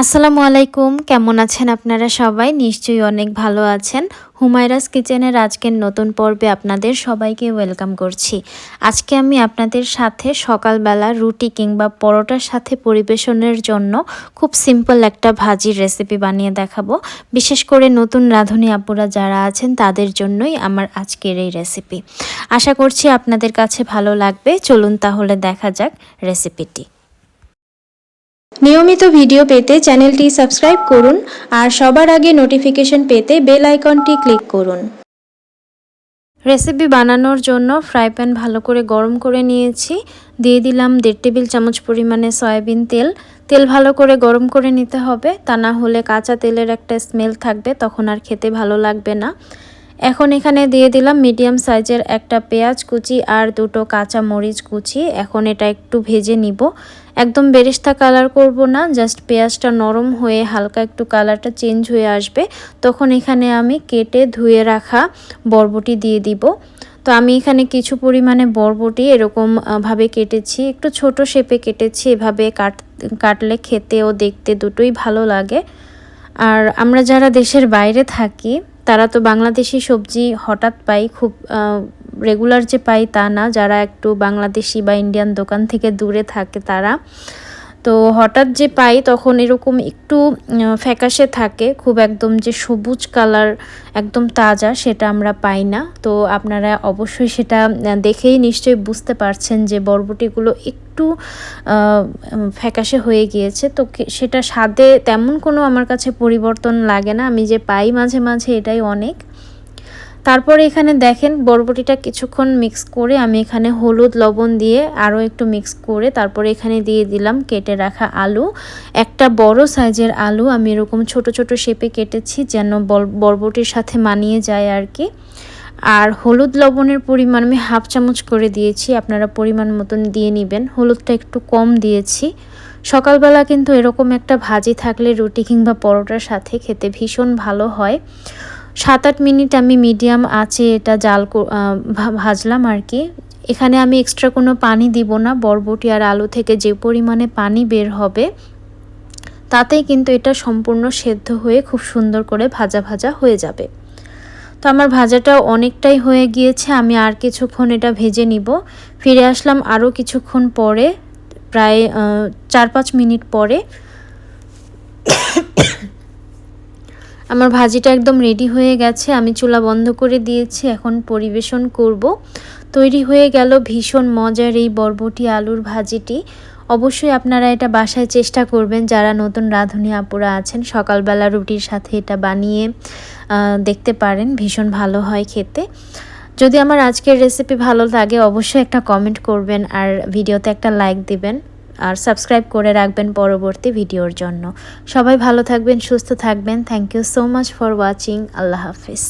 আসসালামু আলাইকুম। কেমন আছেন আপনারা সবাই? নিশ্চয়ই অনেক ভালো আছেন। হুমায়রাস কিচেনের আজকের নতুন পর্বে আপনাদের সবাইকে ওয়েলকাম করছি। আজকে আমি আপনাদের সাথে সকালবেলা রুটি কিংবা পরোটার সাথে পরিবেশনের জন্য খুব সিম্পল একটা ভাজির রেসিপি বানিয়ে দেখাবো। বিশেষ করে নতুন রাঁধুনি আপুরা যারা আছেন, তাদের জন্যই আমার আজকের এই রেসিপি। আশা করছি আপনাদের কাছে ভালো লাগবে। চলুন তাহলে দেখা যাক রেসিপিটি। নিয়মিত ভিডিও পেতে চ্যানেলটি সাবস্ক্রাইব করুন আর সবার আগে নোটিফিকেশন পেতে বেল আইকনটি ক্লিক করুন। রেসিপি বানানোর জন্য ফ্রাই প্যান ভালো করে গরম করে নিয়েছি। দিয়ে দিলাম দেড় টেবিল চামচ পরিমাণে সয়াবিন তেল। তেল ভালো করে গরম করে নিতে হবে। তা না হলে কাঁচা তেলের একটা স্মেল থাকবে, তখন আর খেতে ভালো লাগবে না। এখন এখানে দিয়ে দিলাম মিডিয়াম সাইজের একটা পেঁয়াজ কুচি আর দুটো কাঁচা মরিচ কুচি। এখন এটা একটু ভেজে নিব। একদম বেরেস্তা কালার করব না, জাস্ট পেঁয়াজটা নরম হয়ে হালকা একটু কালারটা চেঞ্জ হয়ে আসবে। তখন এখানে আমি কেটে ধুয়ে রাখা বরবটি দিয়ে দিব। তো আমি এখানে কিছু পরিমাণে বরবটি এরকম ভাবে কেটেছি। একটু ছোট শেপে কেটেছি, এভাবে কাট, কাটলে খেতে ও দেখতে দুটোই ভালো লাগে। আর আমরা যারা দেশের বাইরে থাকি তারা তো বাংলাদেশি সবজি হঠাৎ পাই খুব রেগুলার যে পাই তা না, যারা একটু বাংলাদেশি বা ইন্ডিয়ান দোকান থেকে দূরে থাকে তারা। তো হঠাৎ যে পাই তখন এরকম একটু ফ্যাকাশে থাকে, খুব একদম যে সবুজ কালার, একদম তাজা, সেটা আমরা পাই না। তো আপনারা অবশ্যই সেটা দেখেই নিশ্চয়ই বুঝতে পারছেন যে বরবটিগুলো একটু ফ্যাকাশে হয়ে গিয়েছে। তো সেটা স্বাদে তেমন কোনো আমার কাছে পরিবর্তন লাগে না। আমি যে পাই মাঝে মাঝে এটাই অনেক। তারপরে এখানে দেখেন বরবটিটা কিছুক্ষণ মিক্স করে আমি এখানে হলুদ, লবণ দিয়ে আরও একটু মিক্স করে তারপরে এখানে দিয়ে দিলাম কেটে রাখা আলু। একটা বড় সাইজের আলু আমি এরকম ছোট ছোট শেপে কেটেছি যেন বরবটির সাথে মানিয়ে যায় আর কি। আর হলুদ, লবণের পরিমাণ আমি হাফ চামচ করে দিয়েছি, আপনারা পরিমাণ মতন দিয়ে নেবেন। হলুদটা একটু কম দিয়েছি। সকালবেলা কিন্তু এরকম একটা ভাজি থাকলে রুটি কিংবা পরোটার সাথে খেতে ভীষণ ভালো হয়। সাত আট মিনিট আমি মিডিয়াম আছে এটা জাল ভাজলাম আর কি। এখানে আমি এক্সট্রা কোনো পানি দিব না, বরবটি আর আলু থেকে যে পরিমাণে পানি বের হবে, তাতেই কিন্তু এটা সম্পূর্ণ সেদ্ধ হয়ে খুব সুন্দর করে ভাজা ভাজা হয়ে যাবে। তো আমার ভাজাটা অনেকটাই হয়ে গিয়েছে, আমি আর কিছুক্ষণ এটা ভেজে নিব। ফিরে আসলাম আরও কিছুক্ষণ পরে, প্রায় চার পাঁচ মিনিট পরে। আমার ভাজিটা একদম রেডি হয়ে গেছে, আমি চুলা বন্ধ করে দিয়েছি, এখন পরিবেশন করব। তৈরি হয়ে গেল ভীষণ মজার এই বরবটি আলুর ভাজিটি। অবশ্যই আপনারা এটা বাসায় চেষ্টা করবেন, যারা নতুন রাঁধুনি আপুরা আছেন, সকালবেলা রুটির সাথে এটা বানিয়ে দেখতে পারেন, ভীষণ ভালো হয় খেতে। যদি আমার আজকের রেসিপি ভালো লাগে, অবশ্যই একটা কমেন্ট করবেন আর ভিডিওতে একটা লাইক দিবেন। আর সাবস্ক্রাইব করে রাখবেন পরবর্তী ভিডিওর জন্য। সবাই ভালো থাকবেন, সুস্থ থাকবেন। Thank you so much for watching Allah Hafiz.